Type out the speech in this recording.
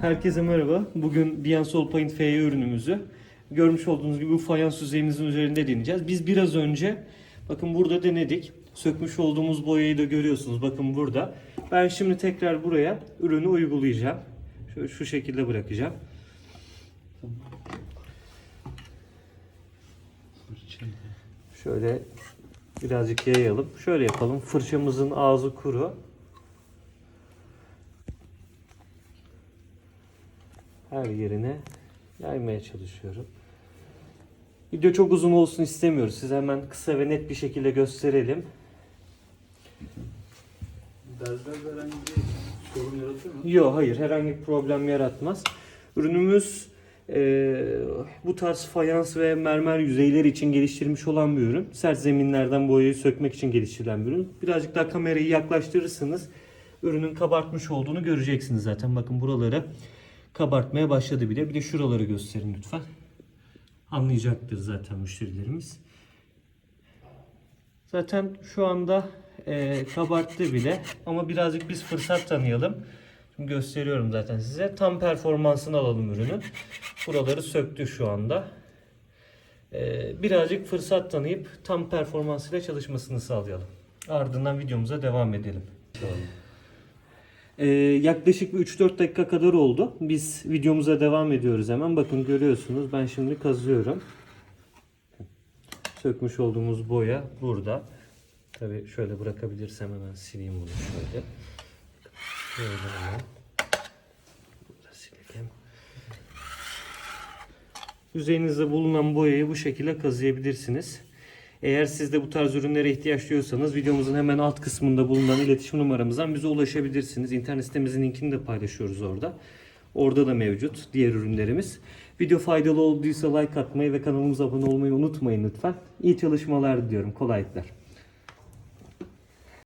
Herkese merhaba. Bugün Biansol Paint FE ürünümüzü görmüş olduğunuz gibi bu fayans yüzeyimizin üzerinde deneyeceğiz. Biz biraz önce bakın burada denedik. Sökmüş olduğumuz boyayı da görüyorsunuz. Bakın burada. Ben şimdi tekrar buraya ürünü uygulayacağım. Şöyle şu şekilde bırakacağım. Şöyle birazcık yayalım. Şöyle yapalım. Fırçamızın ağzı kuru. Her yerine yaymaya çalışıyorum. Video çok uzun olsun istemiyoruz. Size hemen kısa ve net bir şekilde gösterelim. Bezlerde herhangi bir sorun yaratıyor mu? Yok hayır herhangi bir problem yaratmaz. Ürünümüz eee, bu tarz fayans ve mermer yüzeyler için geliştirilmiş olan bir ürün. Sert zeminlerden boyayı sökmek için geliştirilen bir ürün. Birazcık daha kamerayı yaklaştırırsanız ürünün kabartmış olduğunu göreceksiniz zaten. Bakın buraları kabartmaya başladı bile. Bir de şuraları gösterin lütfen. Anlayacaktır zaten müşterilerimiz. Zaten şu anda e, kabarttı bile ama birazcık biz fırsat tanıyalım. Şimdi gösteriyorum zaten size. Tam performansını alalım ürünün. Buraları söktü şu anda. E, birazcık fırsat tanıyıp tam performansıyla çalışmasını sağlayalım. Ardından videomuza devam edelim. Ee, yaklaşık bir 3-4 dakika kadar oldu. Biz videomuza devam ediyoruz hemen. Bakın görüyorsunuz ben şimdi kazıyorum. Sökmüş olduğumuz boya burada. Tabi şöyle bırakabilirsem hemen sileyim bunu şöyle. Şöyle hemen. Yüzeyinizde bulunan boyayı bu şekilde kazıyabilirsiniz. Eğer siz de bu tarz ürünlere ihtiyaç duyuyorsanız videomuzun hemen alt kısmında bulunan iletişim numaramızdan bize ulaşabilirsiniz. İnternet sitemizin linkini de paylaşıyoruz orada. Orada da mevcut diğer ürünlerimiz. Video faydalı olduysa like atmayı ve kanalımıza abone olmayı unutmayın lütfen. İyi çalışmalar diliyorum. Kolaylıklar.